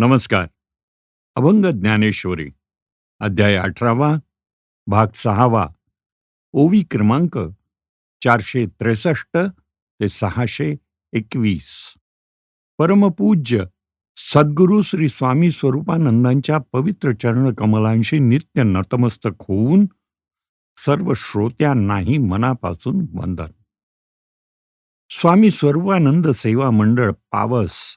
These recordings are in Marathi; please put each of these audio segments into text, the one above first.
नमस्कार. अभंग ज्ञानेश्वरी अध्याय अठरावा भाग सहावा ओवी क्रमांक चारशे त्रेसष्ट ते सहाशे एकवीस. परमपूज्य सद्गुरू श्री स्वामी स्वरूपानंदांच्या पवित्र चरण कमलांशी नित्य नतमस्तक होऊन सर्व श्रोत्यांनाही मनापासून वंदन. स्वामी स्वरूपानंद सेवा मंडळ पावस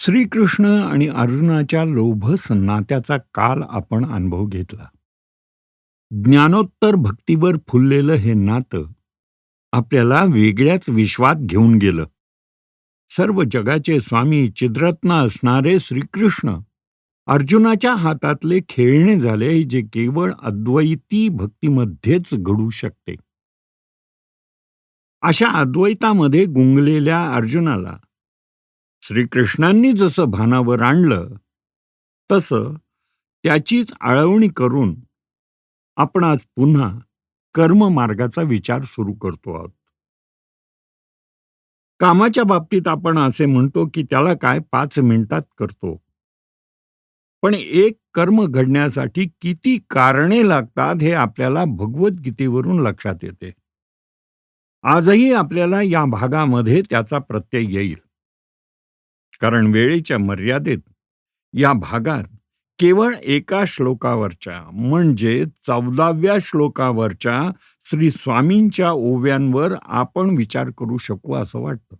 श्रीकृष्ण आणि अर्जुनाच्या लोभ नात्याचा काल आपण अनुभव घेतला. ज्ञानोत्तर भक्तीवर फुललेलं हे नातं आपल्याला वेगळ्याच विश्वात घेऊन गेलं. सर्व जगाचे स्वामी चिद्रत्न असणारे श्रीकृष्ण अर्जुनाच्या हातातले खेळणे झाले जे केवळ अद्वैती भक्तीमध्येच घडू शकते. अशा अद्वैतामध्ये गुंगलेल्या अर्जुनाला श्रीकृष्णांनी जसं भानावर आणलं तसं त्याचीच आळवणी करून आपण आज पुन्हा कर्ममार्गाचा विचार सुरू करतो आहोत. कामाच्या बाबतीत आपण असे म्हणतो की त्याला काय पाच मिनिटात करतो. पण एक कर्म घडण्यासाठी किती कारणे लागतात हे आपल्याला भगवद्गीतेवरून लक्षात येते. आजही आपल्याला या भागामध्ये त्याचा प्रत्यय येईल. कारण वेळेच्या मर्यादेत या भागात केवळ एका श्लोकावरच्या म्हणजे चौदाव्या श्लोकावरच्या श्री स्वामींच्या ओव्यांवर आपण विचार करू शकू असं वाटतं.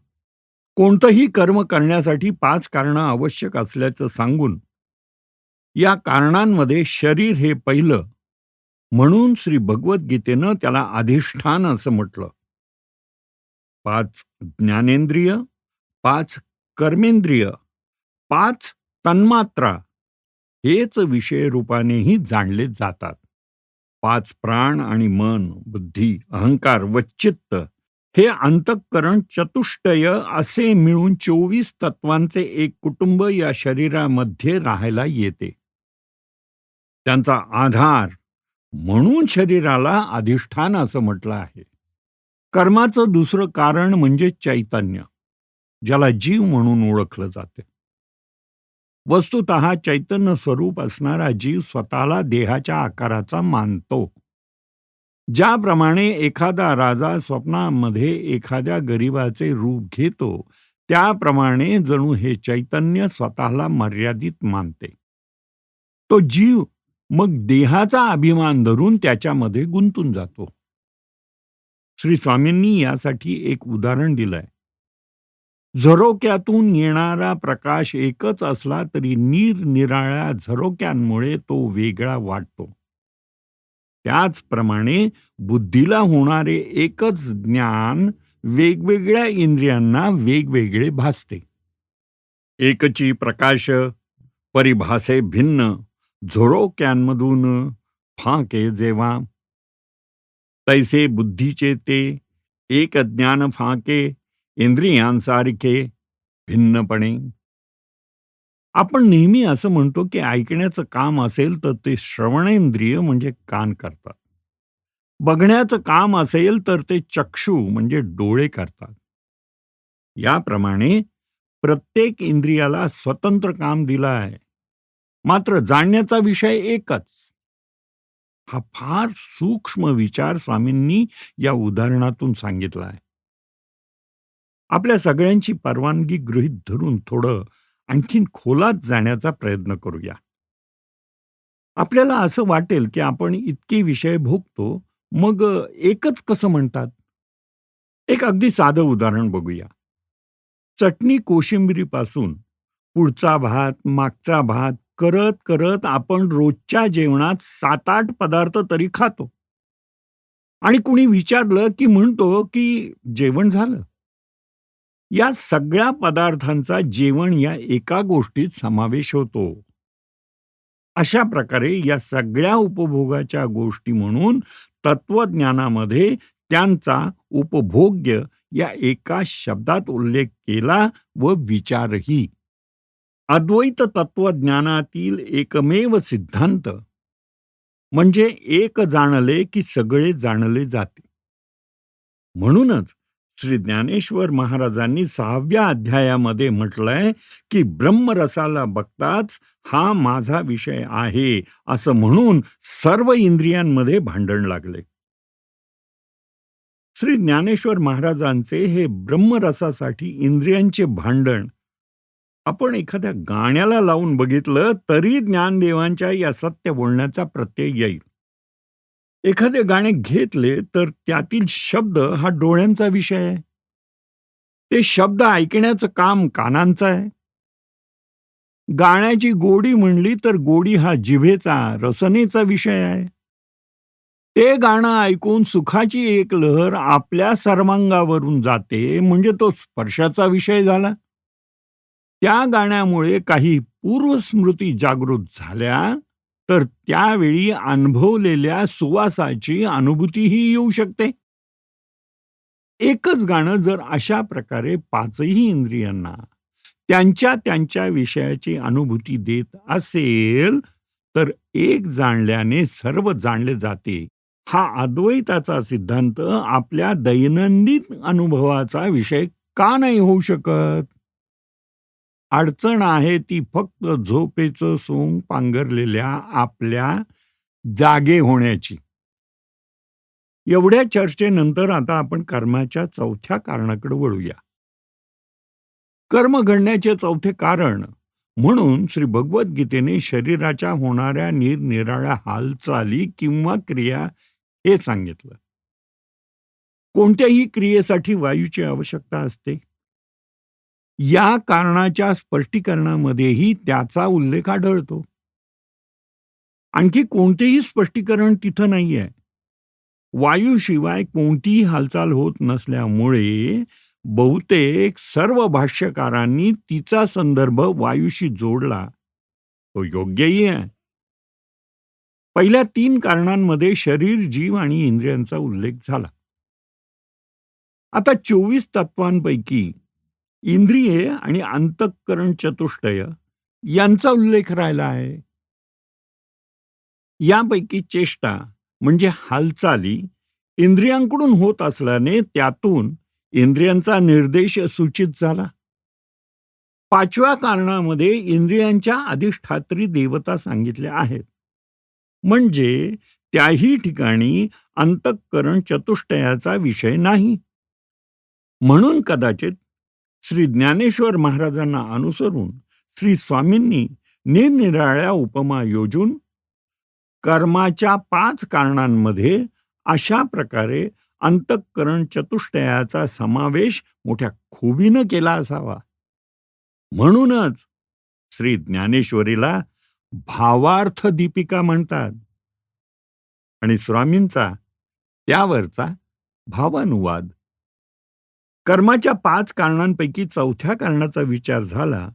कोणतंही कर्म करण्यासाठी पाच कारणं आवश्यक असल्याचं सांगून या कारणांमध्ये शरीर हे पहिलं म्हणून श्री भगवद्गीतेनं त्याला अधिष्ठान असं म्हटलं. पाच ज्ञानेंद्रिय पाच कर्मेंद्रिय पाच तन्मात्रा हेच विषय रूपानेही जाणले जातात. पाच प्राण आणि मन बुद्धी अहंकार व चित्त हे अंतःकरण चतुष्टय असे मिळून चोवीस तत्वांचे एक कुटुंब या शरीरामध्ये राहायला येते. त्यांचा आधार म्हणून शरीराला अधिष्ठान असं म्हटलं आहे. कर्माचं दुसरं कारण म्हणजे चैतन्य. ज्याला जीव म्हणून ओळखलं जाते. वस्तुत चैतन्य स्वरूप असणारा जीव स्वतःला देहाच्या आकाराचा मानतो. ज्याप्रमाणे एखादा राजा स्वप्नामध्ये एखाद्या गरीबाचे रूप घेतो त्याप्रमाणे जणू हे चैतन्य स्वतःला मर्यादित मानते. तो जीव मग देहाचा अभिमान धरून त्याच्यामध्ये गुंतून जातो. श्री स्वामींनी यासाठी एक उदाहरण दिलंय. झरोक्यातून येणारा प्रकाश एकच असला तरी निरनिराळ्या झरोक्यांमुळे तो वेगळा वाटतो. त्याचप्रमाणे बुद्धीला होणारे एकच ज्ञान वेगवेगळ्या इंद्रियांना वेगवेगळे भासते. एकची प्रकाश परिभाषे भिन्न झरोक्यांमधून फाके जेव्हा. तैसे बुद्धीचे ते एक ज्ञान फाके इंद्रियांसारखे भिन्नपणे. आपण नेहमी असं म्हणतो की ऐकण्याचं काम असेल तर ते श्रवणेंद्रिय म्हणजे कान करतात. बघण्याचं काम असेल तर ते चक्षू म्हणजे डोळे करतात. याप्रमाणे प्रत्येक इंद्रियाला स्वतंत्र काम दिलं आहे. मात्र जाणण्याचा विषय एकच. हा फार सूक्ष्म विचार स्वामींनी या उदाहरणातून सांगितला आहे. आपल्या सगळ्यांची परवानगी गृहीत धरून थोडं आणखीन खोलात जाण्याचा प्रयत्न करूया. आपल्याला असं वाटेल की आपण इतके विषय भोगतो मग एकच कसं म्हणतात? एक अगदी साधं उदाहरण बघूया. चटणी कोशिंबिरीपासून पुढचा भात मागचा भात करत करत आपण रोजच्या जेवणात सात आठ पदार्थ तरी खातो. आणि कुणी विचारलं की म्हणतो की जेवण झालं. या सगळ्या पदार्थांचा जेवण या एका गोष्टीत समावेश होतो. अशा प्रकारे या सगळ्या उपभोगाच्या गोष्टी म्हणून तत्वज्ञानामध्ये त्यांचा उपभोग्य या एका शब्दात उल्लेख केला व विचारही. अद्वैत तत्वज्ञानातील एकमेव सिद्धांत म्हणजे एक जाणले की सगळे जाणले जाते. म्हणूनच श्री ज्ञानेश्वर महाराजांनी सहाव्या अध्यायामध्ये म्हटलंय की ब्रह्मरसाला बघताच हा माझा विषय आहे असं म्हणून सर्व इंद्रियांमध्ये भांडण लागले. श्री ज्ञानेश्वर महाराजांचे हे ब्रह्मरसासाठी इंद्रियांचे भांडण आपण एखाद्या गाण्याला लावून बघितलं तरी ज्ञानदेवांच्या या सत्य बोलण्याचा प्रत्यय येईल. एखादे गाणे घेतले तर त्यातील शब्द हा डोळ्यांचा विषय आहे. ते शब्द ऐकण्याचं काम कानांचं आहे. गाण्याची गोडी म्हणली तर गोडी हा जिभेचा, रसनेचा विषय आहे. ते गाणं ऐकून सुखाची एक लहर आपल्या सर्वांगावरून जाते म्हणजे तो स्पर्शाचा विषय झाला. त्या गाण्यामुळे काही पूर्वस्मृती जागृत झाल्या तर त्यावेळी अनुभवलेल्या सुवासाची अनुभूतीही येऊ शकते. एकच गाणं जर अशा प्रकारे पाचही इंद्रियांना त्यांच्या त्यांच्या विषयाची अनुभूती देत असेल तर एक जाणल्याने सर्व जाणले जाते. हा अद्वैताचा सिद्धांत आपल्या दैनंदिन अनुभवाचा विषय का नाही होऊ शकत? अडचण आहे ती फक्त झोपेचं सोंग पांघरलेल्या आपल्या जागे होण्याची. एवढ्या चर्चेनंतर आता आपण कर्माच्या चौथ्या कारणाकडे वळूया. कर्म घडण्याचे चौथे कारण म्हणून श्री भगवद्गीतेने शरीराच्या होणाऱ्या निरनिराळ्या हालचाली किंवा क्रिया हे सांगितलं. कोणत्याही क्रियेसाठी वायूची आवश्यकता असते. या कारणाच्या स्पष्टीकरणामध्येही त्याचा उल्लेख आढळतो. आणखी कोणतेही स्पष्टीकरण तिथं नाहीये. वायूशिवाय कोणतीही हालचाल होत नसल्यामुळे बहुतेक सर्व भाष्यकारांनी तिचा संदर्भ वायूशी जोडला. तो योग्यही आहे. पहिल्या तीन कारणांमध्ये शरीर, जीव आणि इंद्रियांचा उल्लेख झाला. आता चोवीस तत्वांपैकी इंद्रिये आणि अंतःकरण चतुष्टय यांचा उल्लेख राहिला आहे. यापैकी चेष्टा म्हणजे हालचाली इंद्रियांकडून होत असल्याने त्यातून इंद्रियांचा निर्देश सूचित झाला. पाचव्या कारणामध्ये इंद्रियांच्या अधिष्ठात्री देवता सांगितल्या आहेत. म्हणजे त्याही ठिकाणी अंतःकरण चतुष्टयाचा विषय नाही. म्हणून कदाचित श्री ज्ञानेश्वर महाराजांना अनुसरून श्री स्वामींनी निरनिराळ्या उपमा योजून कर्माच्या पाच कारणांमध्ये अशा प्रकारे अंतःकरण चतुष्टयाचा समावेश मोठ्या खुबीनं केला असावा. म्हणूनच श्री ज्ञानेश्वरीला भावार्थ दीपिका म्हणतात आणि स्वामींचा त्यावरचा भावानुवाद. कर्माच्या पाच कारणांपैकी चौथ्या कारणाचा विचार झाला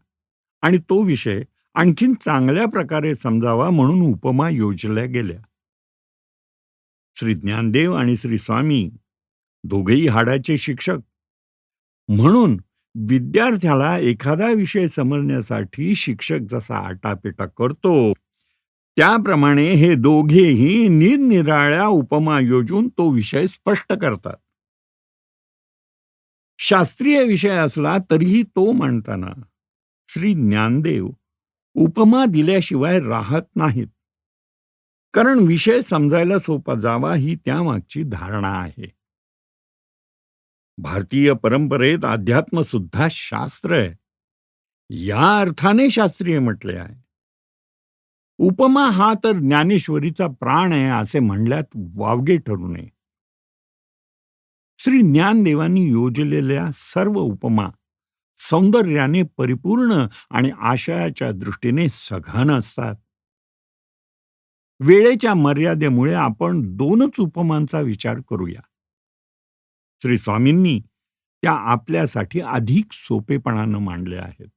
आणि तो विषय आणखीन चांगल्या प्रकारे समजावा म्हणून उपमा योजल्या गेल्या. श्री ज्ञानदेव आणि श्री स्वामी दोघेही हाडाचे शिक्षक. म्हणून विद्यार्थ्याला एखादा विषय समजण्यासाठी शिक्षक जसा आटापिटा करतो, त्याप्रमाणे हे दोघेही निरनिराळ्या उपमा योजून तो विषय स्पष्ट करतात. शास्त्रीय विषय असला तरीही तो मांडताना श्री ज्ञानदेव उपमा दिल्याशिवाय राहत नाहीत. कारण विषय समजायला सोपा जावा ही त्यामागची धारणा आहे. भारतीय परंपरेत अध्यात्म सुद्धा शास्त्र आहे. या अर्थाने शास्त्रीय म्हटले आहे. उपमा हा तर ज्ञानेश्वरीचा प्राण आहे असे म्हणल्यात वावगे ठरू नये. श्री ज्ञानदेवांनी योजलेल्या सर्व उपमा सौंदर्याने परिपूर्ण आणि आशयाच्या दृष्टीने सघन असतात. वेळेच्या मर्यादेमुळे आपण दोनच उपमांचा विचार करूया. श्री स्वामींनी त्या आपल्यासाठी अधिक सोपेपणानं मांडल्या आहेत.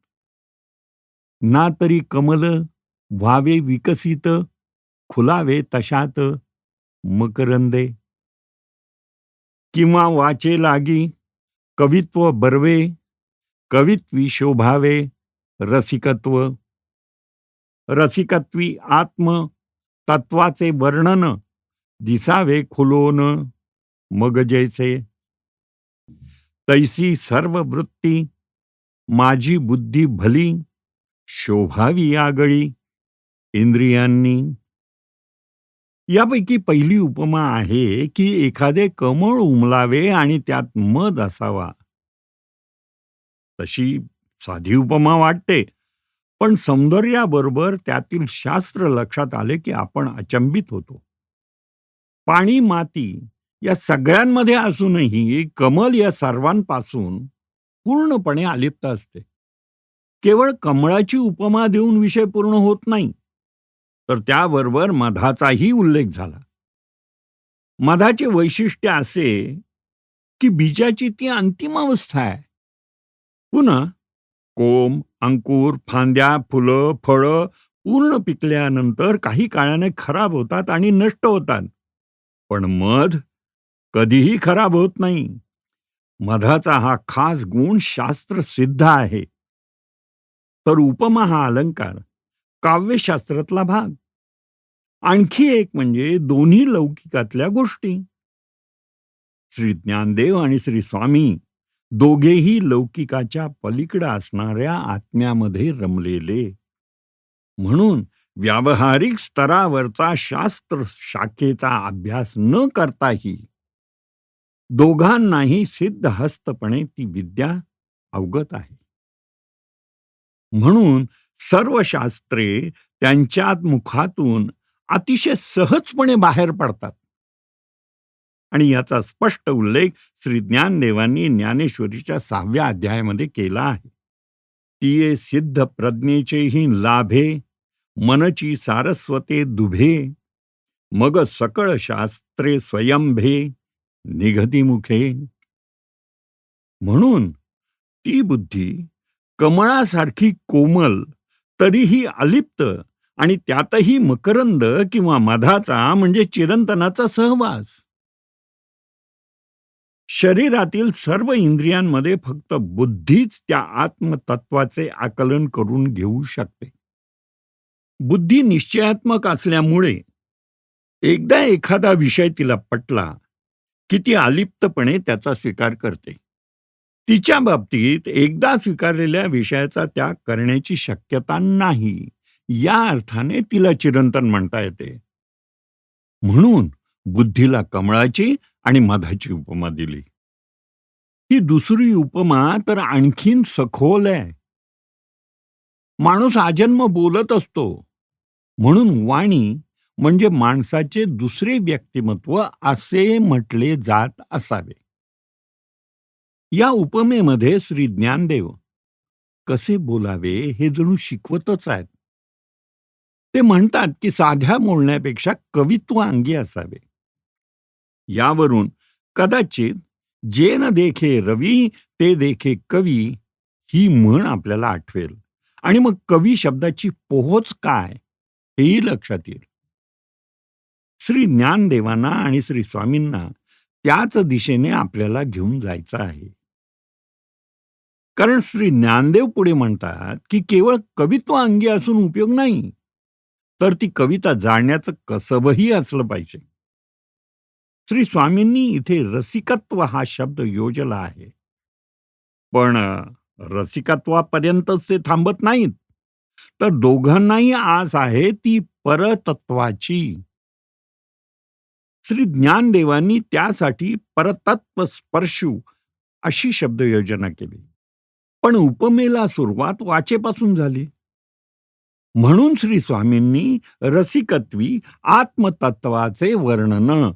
ना तरी कमल व्हावे विकसित, खुलावे तशात मकरंदे. किंवा वाचे लागी कवित्व बर्वे, कवित्वी शोभावे रसिकत्व. रसिकत्वी आत्म तत्वाचे वर्णन दिसावे खुलोन मग जैसे. तैसी सर्व वृत्ती माझी बुद्धी भली शोभावी आगळी इंद्रियांनी. यापैकी पहिली उपमा आहे की एखादे कमळ उमलावे आणि त्यात मध असावा. तशी साधी उपमा वाटते, पण सौंदर्याबरोबर त्यातील शास्त्र लक्षात आले की आपण अचंबित होतो. पाणी, माती या सगळ्यांमध्ये असूनही कमल या सर्वांपासून पूर्णपणे अलिप्त असते. केवळ कमळाची उपमा देऊन विषय पूर्ण होत नाही, तर त्याबरोबर मधाचाही उल्लेख झाला. मधाचे वैशिष्ट्य असे की बीजाची ती अंतिम अवस्था आहे. पुन्हा कोंब, अंकुर, फांद्या, फुलं, फळं पूर्ण पिकल्यानंतर काही काळाने खराब होतात आणि नष्ट होतात. पण मध कधीही खराब होत नाही. मधाचा हा खास गुण शास्त्र सिद्ध आहे. तर उपमा हा अलंकार काव्यशास्त्रातला भाग. आणखी एक म्हणजे दोन्ही लौकिकातल्या गोष्टी. श्री ज्ञानदेव आणि श्री स्वामी दोघेही लौकिकाच्या पलीकडे असणाऱ्या आत्म्यामध्ये रमलेले. म्हणून व्यावहारिक स्तरावरचा शास्त्र शाखेचा अभ्यास न करताही दोघांनाही सिद्धहस्तपणे ती विद्या अवगत आहे. म्हणून सर्व शास्त्रे त्यांच्यात मुखातून अतिशय सहजपणे बाहेर पडतात. आणि याचा स्पष्ट उल्लेख श्री ज्ञानदेवांनी ज्ञानेश्वरीच्या सहाव्या अध्यायामध्ये केला आहे. तिये सिद्ध प्रज्ञेचेही लाभे मनची सारस्वते दुभे मग सकळ शास्त्रे स्वयंभे निघती मुखे. म्हणून ती बुद्धी कमळासारखी कोमल तरीही अलिप्त आणि त्यातही मकरंद किंवा मधाचा म्हणजे चिरंतनाचा सहवास. शरीरातील सर्व इंद्रियांमध्ये फक्त बुद्धीच त्या आत्मतत्वाचे आकलन करून घेऊ शकते. बुद्धी निश्चयात्मक असल्यामुळे एकदा एखादा विषय तिला पटला की ती अलिप्तपणे त्याचा स्वीकार करते. तिच्या बाबतीत एकदा स्वीकारलेल्या विषयाचा त्याग करण्याची शक्यता नाही. या अर्थाने तिला चिरंतन म्हणता येते. म्हणून बुद्धीला कमळाची आणि मधाची उपमा दिली. ही दुसरी उपमा तर आणखीन सखोल आहे. माणूस आजन्म बोलत असतो. म्हणून वाणी म्हणजे माणसाचे दुसरे व्यक्तिमत्व असे म्हटले जात असावे. या उपमेमध्ये श्री ज्ञानदेव कसे बोलावे हे जणू शिकवतच आहेत. ते म्हणतात की साध्या बोलण्यापेक्षा कवित्व अंगी असावे. यावरून कदाचित जे न देखे रवी ते देखे कवी ही म्हण आपल्याला आठवेल आणि मग कवी शब्दाची पोहोच काय हेही लक्षात येईल. श्री ज्ञानदेवांना आणि श्री स्वामींना त्याच दिशेने आपल्याला घेऊन जायचं आहे. कारण श्री ज्ञानदेव पुढे म्हणतात की केवळ कवित्व अंगी असून उपयोग नाही, तर ती कविता जाणण्याचं कसबही असलं पाहिजे. श्री स्वामींनी इथे रसिकत्व हा शब्द योजला आहे. पण रसिकत्वापर्यंतच ते थांबत नाहीत, तर दोघांनाही आस आहे ती परतत्वाची. श्री ज्ञानदेवांनी त्यासाठी परतत्व स्पर्शू अशी शब्दयोजना केली. पण उपमेला सुरुवात वाचेपासून झाली. म्हणून श्री स्वामींनी रसिकत्वी आत्मतत्वाचे वर्णन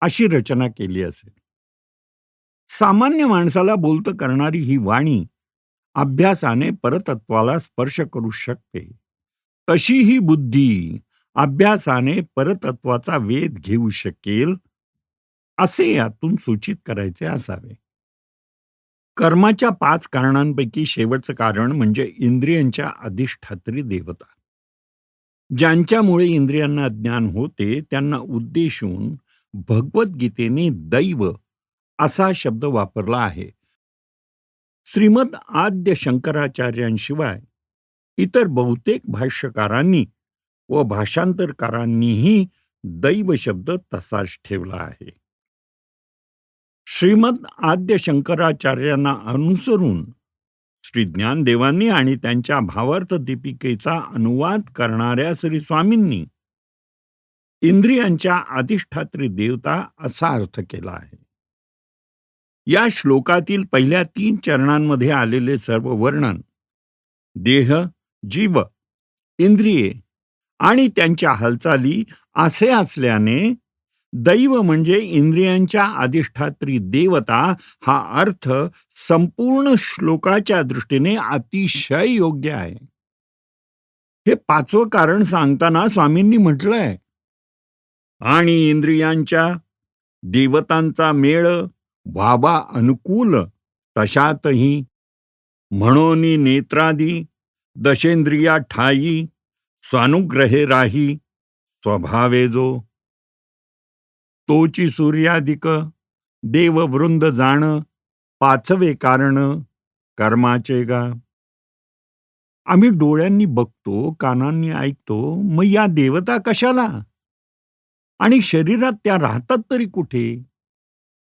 अशी रचना केली असेल. सामान्य माणसाला बोलत करणारी ही वाणी अभ्यासाने परतत्वाला स्पर्श करू शकते. तशी ही बुद्धी अभ्यासाने परतत्वाचा वेध घेऊ शकेल, असे यातून सूचित करायचे असावे. कर्माच्या पाच कारणांपैकी शेवटचं कारण म्हणजे इंद्रियांच्या अधिष्ठात्री देवता. ज्यांच्यामुळे इंद्रियांना ज्ञान होते त्यांना उद्देशून भगवद्गीतेने दैव असा शब्द वापरला आहे. श्रीमद आद्य शंकराचार्यांशिवाय इतर बहुतेक भाष्यकारांनी व भाषांतरकारांनीही दैव शब्द तसाच ठेवला आहे. श्रीमद आद्य शंकराचार्यांना अनुसरून श्री ज्ञानदेवांनी आणि त्यांच्या भावार्थ दीपिकेचा अनुवाद करणाऱ्या श्री स्वामींनी इंद्रियांच्या अधिष्ठात्री देवता असा अर्थ केला आहे. या श्लोकातील पहिल्या तीन चरणांमध्ये आलेले सर्व वर्णन देह जीव इंद्रिये आणि त्यांच्या हालचाली असे असल्याने दैव म्हणजे इंद्रियांच्या अधिष्ठात्री देवता हा अर्थ संपूर्ण श्लोकाच्या दृष्टीने अतिशय योग्य आहे. हे पाचवं कारण सांगताना स्वामींनी म्हटलंय. आणि इंद्रियांच्या देवतांचा मेळ व्हावा अनुकूल तशातही. म्हणून नेत्रादी दशेंद्रिया ठाई स्वानुग्रहे राही स्वभावे जो तोची सूर्याधिक देववृंद जाण पाचवे कारण कर्माचे गा. आम्ही डोळ्यांनी बघतो कानांनी ऐकतो मग या देवता कशाला? आणि शरीरात त्या राहतात तरी कुठे?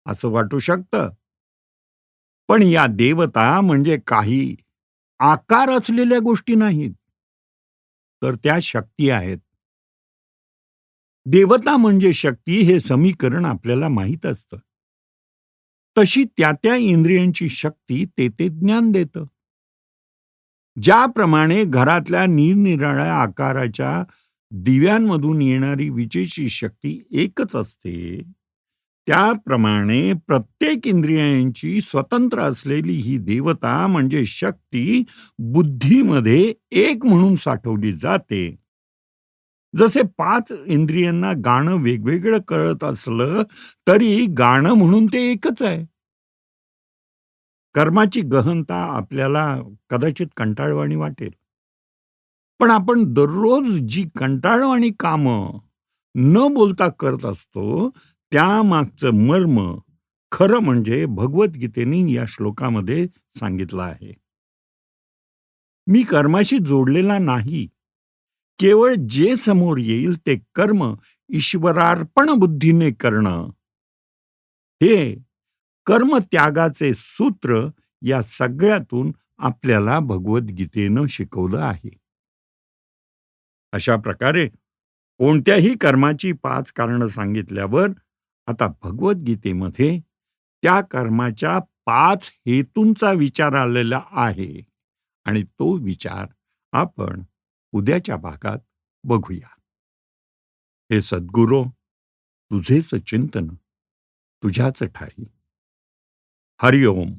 असं वाटू शकतं. पण या देवता म्हणजे काही आकार असलेल्या गोष्टी नाहीत. तर त्या शक्ती आहेत. देवता म्हणजे शक्ती हे समीकरण आपल्याला माहीत असतं. तशी त्या त्या इंद्रियांची शक्ती ते ते ज्ञान देतं. ज्याप्रमाणे घरातल्या निरनिराळ्या आकाराच्या दिव्यांमधून येणारी विजेची शक्ती एकच असते त्याप्रमाणे प्रत्येक इंद्रियांची स्वतंत्र असलेली ही देवता म्हणजे शक्ती बुद्धीमध्ये एक म्हणून साठवली जाते. जसे पाच इंद्रियांना गाणं वेगवेगळं कळत असलं तरी गाणं म्हणून ते एकच आहे. कर्माची गहनता आपल्याला कदाचित कंटाळवाणी वाटेल. पण आपण दररोज जी कंटाळवाणी कामं न बोलता करत असतो त्यामागचं मर्म खरं म्हणजे भगवद्गीतेने या श्लोकामध्ये सांगितलं आहे. मी कर्माशी जोडलेला नाही केवळ जे समोर येईल ते कर्म ईश्वरार्पण बुद्धीने करणं. हे कर्म त्यागाचे सूत्र या सगळ्यातून आपल्याला भगवद्गीतेनं शिकवलं आहे. अशा प्रकारे कोणत्याही कर्माची पाच कारणं सांगितल्यावर आता भगवद्गीतेमध्ये त्या कर्माच्या पाच हेतूंचा विचार आलेला आहे आणि तो विचार आपण उद्याच्या भागात बघूया. हे सद्गुरो तुझेच चिंतन तुझ्याच ठाई. हरिओम.